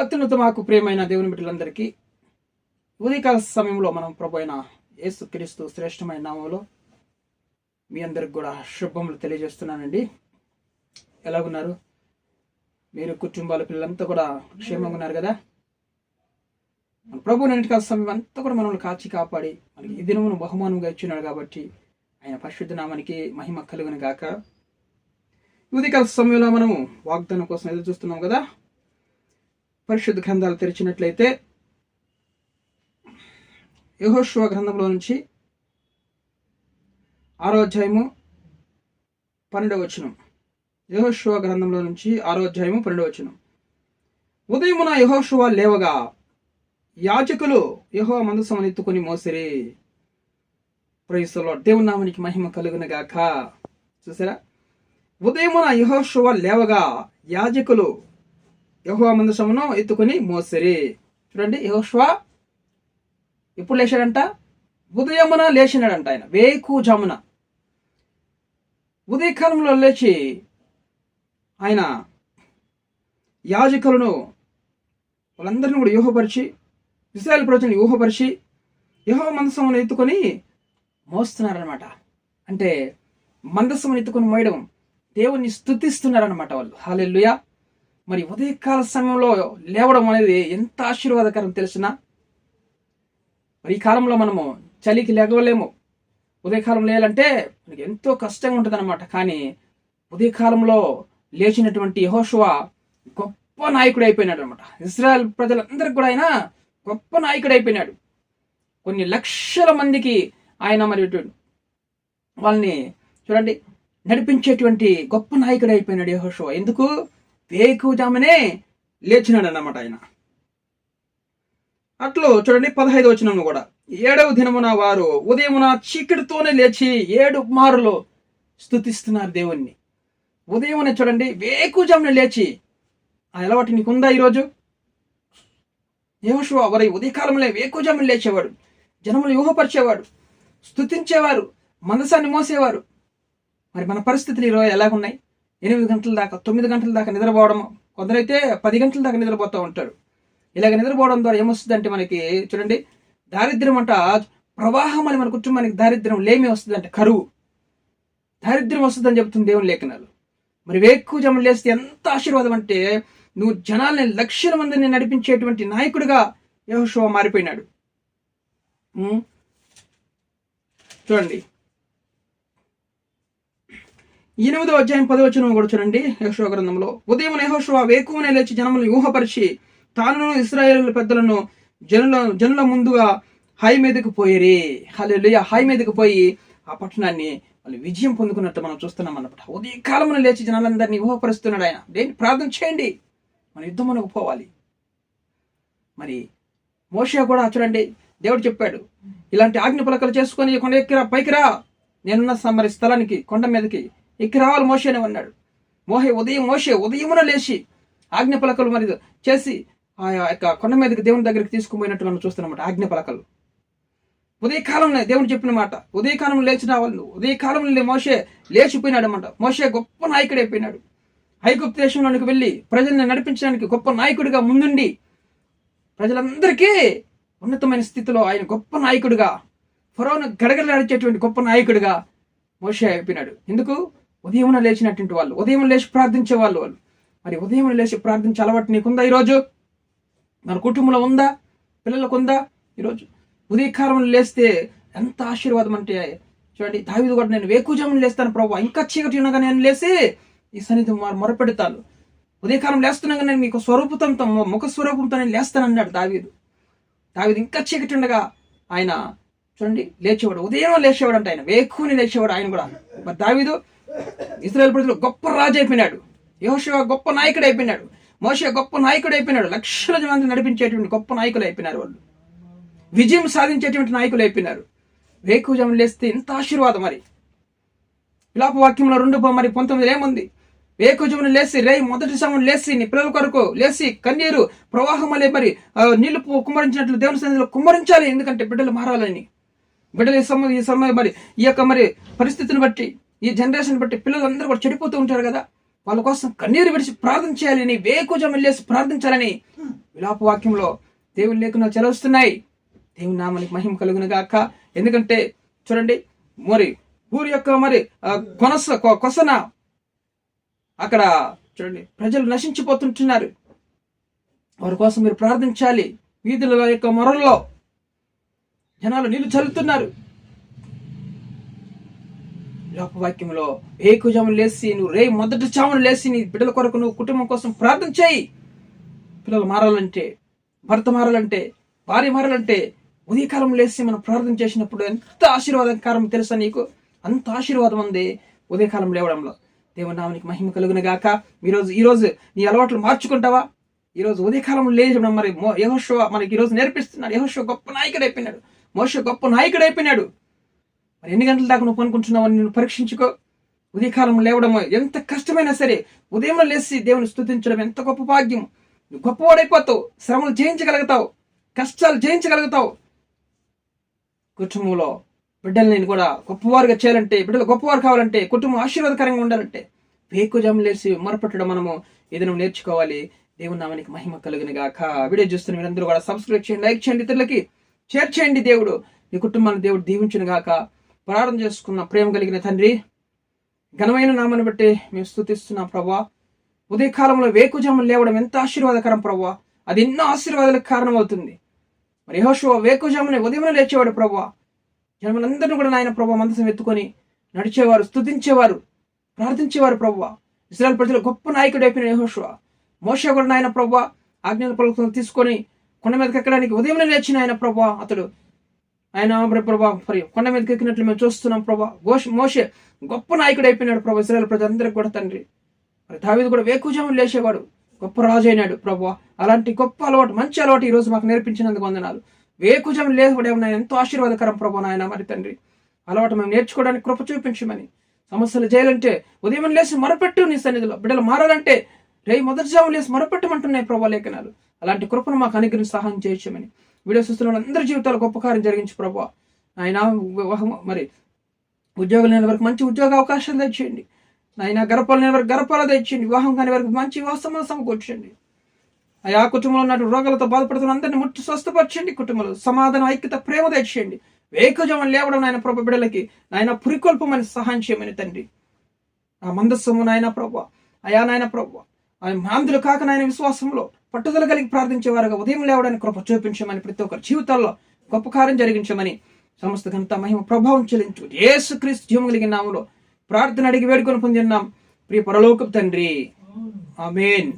అత్యున్నత మాకు ప్రియమైన దేవుని బిడ్డలందరికీ ఉదయకాల సమయంలో మనం ప్రభు అయిన యేసు క్రీస్తు శ్రేష్టమైన నామంలో మీ అందరికి కూడా శుభములు తెలియజేస్తున్నానండి. ఎలాగున్నారు? మీరు కుటుంబాల పిల్లలంతా కూడా క్షేమంగా ఉన్నారు కదా? మన ప్రభు నిన్నటికాల సమయం అంతా కూడా మనల్ని కాచి కాపాడి మనకి ఈ దినమును బహుమానంగా ఇచ్చినాడు కాబట్టి ఆయన పరిశుద్ధ నామానికి మహిమ కలుగును గాక. ఉదయకాల సమయంలో మనము వాగ్దానం కోసం ఎదురు చూస్తున్నాం కదా? పరిశుద్ధ గ్రంథాలు తెరిచినట్లయితే యహోశ్వ గ్రంథంలో నుంచి ఆరో అధ్యాయము పన్నెండవ వచనం. యహోశ్వ గ్రంథంలో నుంచి ఆరో అధ్యాయము పన్నెండవ వచనం. ఉదయమున యహోశువ లేవగా యాజకులు యహో మందసమని ఎత్తుకొని మోసిరి. ప్రైసలో దేవునామానికి మహిమ మహిమ కలుగునగాక. చూసారా? ఉదయమున యహోశువ లేవగా యాజకులు యహోవా మందసమును ఎత్తుకొని మోసిరి. చూడండి యహోష్వా ఎప్పుడు లేచాడంట? ఉదయమున లేచినాడంట ఆయన వేకు జమున. ఉదయకాలంలో లేచి ఆయన యాజకులను వాళ్ళందరినీ కూడా యూహపరిచి ఇస్రాయల్ ప్రజలను యూహపరిచి యహో మందసమును ఎత్తుకొని మోస్తున్నారనమాట అంటే మందసమును ఎత్తుకొని మోయడం దేవుణ్ణి స్థుతిస్తున్నారనమాట వాళ్ళు. హాలెల్లుయా. మరి ఉదయకాల సమయంలో లేవడం అనేది ఎంత ఆశీర్వాదకరం తెలిసిన? మరి ఈ కాలంలో మనము చలికి లేగలేము ఉదయకాలం లేయాలంటే మనకి ఎంతో కష్టంగా ఉంటుంది అనమాట కానీ ఉదయకాలంలో లేచినటువంటి యహోశువ గొప్ప నాయకుడు అయిపోయినాడు అనమాట ఇస్రాయల్ ప్రజలందరికీ కూడా ఆయన గొప్ప నాయకుడు అయిపోయినాడు. కొన్ని లక్షల మందికి ఆయన మరి వాళ్ళని చూడండి నడిపించేటువంటి గొప్ప నాయకుడు అయిపోయినాడు యహోశువ ఎందుకు? వేకుజామనే లేచినాడు అన్నమాట ఆయన. అట్లు చూడండి పదహైదు వచనం కూడా. ఏడవ దినమున వారు ఉదయమున చీకటితోనే లేచి ఏడు మారులు స్థుతిస్తున్నారు దేవుణ్ణి. ఉదయమున చూడండి వేకుజామున లేచి ఆ అలవాటు నీకుందా ఈరోజు? యోషువ వారి ఉదయకాలంలో వేకుజామున లేచేవాడు. జనములు యూహపరిచేవాడు. స్థుతించేవారు మనసాన్ని మోసేవారు. మరి మన పరిస్థితులు ఈరోజు ఎలాగున్నాయి? ఎనిమిది గంటల దాకా తొమ్మిది గంటల దాకా నిద్రపోవడం కొందరైతే పది గంటల దాకా నిద్రపోతూ ఉంటారు. ఇలాగ నిద్రపోవడం ద్వారా ఏమొస్తుందంటే మనకి చూడండి దారిద్ర్యం అంట ప్రవాహం అని మన కుటుంబానికి దారిద్ర్యం లేమి వస్తుందంటే కరువు. దారిద్ర్యం వస్తుందని చెబుతుంది దేవుని లేఖనాలు. మరి వేక్కువ జమలు లేస్తే ఎంత ఆశీర్వాదం అంటే నువ్వు జనాల్ని లక్షల మందిని నడిపించేటువంటి నాయకుడిగా యహోషువ మారిపోయినాడు. చూడండి ఎనిమిదో అధ్యాయం పదవచనం కూడా చూడండి యహోషువ గ్రంథంలో. ఉదయం యహోషువ వేకువనే లేచి జనములను ఊహపరిచి తాను ఇస్రాయేల్ పెద్దలను జనుల జనుల ముందుగా హై మీదకు పోయిరి. హల్లెలూయ. హై మీదకు పోయి ఆ పట్టణాన్ని వాళ్ళు విజయం పొందుకున్నట్టు మనం చూస్తున్నాం అన్నమాట. ఉదయ కాలమున లేచి జనాలందరినీ ఊహపరుస్తున్నాడు ఆయన. దేని ప్రార్థన చేయండి. మన యుద్ధం మనకు పోవాలి. మరి మోషే కూడా చూడండి దేవుడు చెప్పాడు ఇలాంటి ఆజ్ఞ పలకలు చేసుకొని కొండ ఎక్కిరా పైకిరా నేనున్న మరి స్థలానికి కొండ మీదకి ఎక్కి రావాలి మోషే అని అన్నాడు మోహే ఉదయం మోషే ఉదయమున లేచి ఆజ్ఞ పలకలు మరి చేసి ఆ యొక్క కొండ మీదకి దేవుని దగ్గరికి తీసుకుపోయినట్టు మనం చూస్తున్నమాట ఆజ్ఞ పలకలు. ఉదయకాలంలో దేవుడు చెప్పిన మాట ఉదయకాలంలో లేచిన వాళ్ళు ఉదయకాలంలో మోషే లేచిపోయినాడు అనమాట మోషే గొప్ప నాయకుడు అయిపోయినాడు. ఐగుప్తు దేశంలోనికి వెళ్ళి ప్రజల్ని నడిపించడానికి గొప్ప నాయకుడిగా ముందుండి ప్రజలందరికీ ఉన్నతమైన స్థితిలో ఆయన గొప్ప నాయకుడిగా ఫరోను గడగడలాడించేటువంటి గొప్ప నాయకుడిగా మోషే అయిపోయినాడు. ఎందుకు? ఉదయం లేచినటువంటి వాళ్ళు ఉదయం లేచి ప్రార్థించే వాళ్ళు వాళ్ళు. మరి ఉదయం లేచి ప్రార్థించే అలవాటు నీకుందా ఈరోజు? మన కుటుంబంలో ఉందా? పిల్లలకు ఉందా ఈరోజు? ఉదయకాలం లేస్తే ఎంత ఆశీర్వాదం అంటే చూడండి దావిది కూడా నేను వేకుజామును లేస్తాను ప్రభు. ఇంకా చీకటి ఉండగా నేను లేసి ఈ సన్నిధి మొరపెడతాను ఉదయకాలం లేస్తున్నాగా నేను మీకు స్వరూపంతో ముఖ స్వరూపంతో నేను లేస్తాను అన్నాడు దావీదు. దావీదు ఇంకా చీకటి ఉండగా ఆయన చూడండి లేచేవాడు ఉదయం లేచేవాడు అంటే ఆయన వేకుని లేచేవాడు ఆయన కూడా. మరి దావీదు ఇస్రాయల్ ప్రజలు గొప్ప రాజు అయిపోయినాడు. యోషువ గొప్ప నాయకుడు అయిపోయినాడు. మోషే గొప్ప నాయకుడు అయిపోయినాడు. లక్షల మంది నడిపించేటువంటి గొప్ప నాయకులు అయిపోయినారు వాళ్ళు. విజయం సాధించేటువంటి నాయకులు అయిపోయినారు. వేకుజం లేస్తే ఇంత ఆశీర్వాదం మరి. విలాప వాక్యంలో రెండు మరి పంతొమ్మిది ఏముంది? వేకుజమును లేసి రే మొదటి సమయం లేసి నీ పిల్లల కొరకు లేసి కన్నీరు ప్రవాహమలే మరి నీళ్ళు కుమ్మరించినట్లు దేవుని సన్నిధిలో కుమ్మరించాలి. ఎందుకంటే బిడ్డలు మారాలని. బిడ్డలు ఈ సమయం ఈ సమయం మరి ఈ యొక్క మరి పరిస్థితిని బట్టి ఈ జనరేషన్ బట్టి పిల్లలందరూ కూడా చెడిపోతూ ఉంటారు కదా. వాళ్ళ కోసం కన్నీరు విడిచి ప్రార్థన చేయాలని వేకుజం వెళ్ళేసి ప్రార్థించాలని విలాప వాక్యంలో దేవుని లేఖను చెలవుస్తున్నాయి. దేవుని నామానికి మహిమ కలుగును గాక. ఎందుకంటే చూడండి మరి ఊరి యొక్క మరి కొనస కొ- కొసన అక్కడ చూడండి ప్రజలు నశించిపోతుంటున్నారు. వారి కోసం మీరు ప్రార్థించాలి. వీధుల యొక్క మొరల్లో జనాలు నీళ్ళు చల్లుతున్నారు. వాక్యంలో ఏకుజామును లేసి నువ్వు రే మొదటి చామును లేసి నీ బిడ్డల కొరకు నువ్వు కుటుంబం కోసం ప్రార్థన చేయి. పిల్లలు మారాలంటే భర్త మారాలంటే భార్య మారాలంటే ఉదయకాలం లేసి మనం ప్రార్థన చేసినప్పుడు ఎంత ఆశీర్వాదకరం తెలుసా నీకు? అంత ఆశీర్వాదం ఉంది ఉదయకాలం లేవడంలో. దేవనామానికి మహిమ కలుగును గాక ఈరోజు ఈరోజు నీ అలవాట్లు మార్చుకుంటావా? ఈరోజు ఉదయకాలం లేచడం మరి యహోషో మనకి ఈరోజు నేర్పిస్తున్నాడు. యహోషో గొప్ప నాయకుడు అయిపోయినాడు మోష గొప్ప నాయకుడు అయిపోయినాడు మరి ఎన్ని గంటల దాకా నువ్వు పనుకుంటున్నావు అని నేను పరీక్షించుకో? ఉదయకాలం లేవడం ఎంత కష్టమైనా సరే ఉదయం లేచి దేవుని స్థుతించడం ఎంత గొప్ప భాగ్యం. నువ్వు గొప్పవాడైపోతావు శ్రమలు జయించగలుగుతావు కష్టాలు జయించగలుగుతావు. కుటుంబంలో బిడ్డల్ని కూడా గొప్పవారుగా చేయాలంటే బిడ్డలు గొప్పవారు కావాలంటే కుటుంబం ఆశీర్వాదకరంగా ఉండాలంటే వేకుజాం లేచి మొరపెట్టడం మనము ఏదైనా నేర్చుకోవాలి. దేవుని నామానికి మహిమ కలిగిన గాక. వీడియో చూస్తున్న మీరందరూ కూడా సబ్స్క్రైబ్ చేయండి లైక్ చేయండి ఇతరులకి షేర్ చేయండి దేవుడు. మీ కుటుంబాన్ని దేవుడు దీవించును గాక. ప్రార్థన చేసుకున్న ప్రేమ కలిగిన తండ్రి ఘనమైన నామాన్ని బట్టి మేము స్థుతిస్తున్నాం ప్రభా. ఉదయకాలంలో వేకుజాములు లేవడం ఎంత ఆశీర్వాదకరం ప్రభా. అది ఎన్నో ఆశీర్వాదాలకు కారణమవుతుంది. మరి యెహోషువ వేకుజామునే ఉదయం లేచేవాడు ప్రభా. జనములందరినీ కూడా నాయన ప్రభా మందసం ఎత్తుకొని నడిచేవారు స్తుతించేవారు ప్రార్థించేవారు ప్రభా. ఇస్రాయల్ ప్రజలు గొప్ప నాయకుడు అయిపోయిన యెహోషువ. మోష కూడా నాయన ప్రభా ఆజ్ఞల పలుకులను తీసుకొని కొండ మీదకి ఎక్కడానికి ఉదయం లేచిన ఆయన ప్రభా. అతడు ఆయన ప్రభా మరి కొండ మీదకి ఎక్కినట్లు మేము చూస్తున్నాం ప్రభా. ఘోష్ మోషే గొప్ప నాయకుడు అయిపోయినాడు ప్రభా ఇస్రాయల్ ప్రజలందరికీ కూడా తండ్రి. మరి దావిది కూడా వేకుజాములు లేచేవాడు గొప్ప రాజు అయినాడు ప్రభా. అలాంటి గొప్ప అలవాటు మంచి అలవాటు ఈ రోజు మాకు నేర్పించినందుకు వందనాలు. వేకుజాములు లేకపోవడం నాయన ఎంతో ఆశీర్వాదకరం ప్రభా నాయన మరి తండ్రి. అలవాటు మేము నేర్చుకోవడానికి కృప చూపించమని. సమస్యలు చేయాలంటే ఉదయం లేచి మొరపెట్టు నీ సన్నిధిలో. బిడ్డలు మారాలంటే రే మొదటి జాము లేసి మొరపెట్టమంటున్నాయి ప్రభా లేఖనాలు. అలాంటి కృపను మాకు అనుగ్రహం సహాయం చేయొచ్చమని వీడియో చూస్తున్న అందరి జీవితాలు గొప్ప కార్యం జరిగించు ప్రభా. ఆయన వివాహం మరి ఉద్యోగులు లేని వరకు మంచి ఉద్యోగ అవకాశాలు తెచ్చేయండి. ఆయన గర్భాలు లేని వరకు గర్భాలు తెచ్చేయండి. వివాహం కాని వరకు మంచి వివాహం సమకూర్చండి. ఆయా కుటుంబంలో ఉన్న రోగాలతో బాధపడుతున్న అందరిని ముట్టి స్వస్థపరచండి. కుటుంబంలో సమాధానం ఐక్యత ప్రేమ తెచ్చేయండి. వేకుజం లేవడం నాయన ప్రభు బిడ్డలకి నాయన పురికొల్పమని సహాయం చేయమని తండ్రి. ఆ మందస్సము నాయన ప్రభ. అయా నాయన ప్రభు. ఆయన మాందులు కాక నాయన విశ్వాసంలో పట్టుదల కలిగి ప్రార్థించేవారుగా ఉదయం లేవడానికి కృప చూపించమని ప్రతి ఒక్కరి జీవితాల్లో గొప్ప కార్యం జరిగించమని సమస్త ఘనత మహిమ ప్రభావం చెల్లించు. యేసు క్రీస్తు జీవం కలిగిన నామలో ప్రార్థన అడిగి వేడుకొని పొందిన్నాం ప్రియ పరలోకపు తండ్రి. ఆమెన్.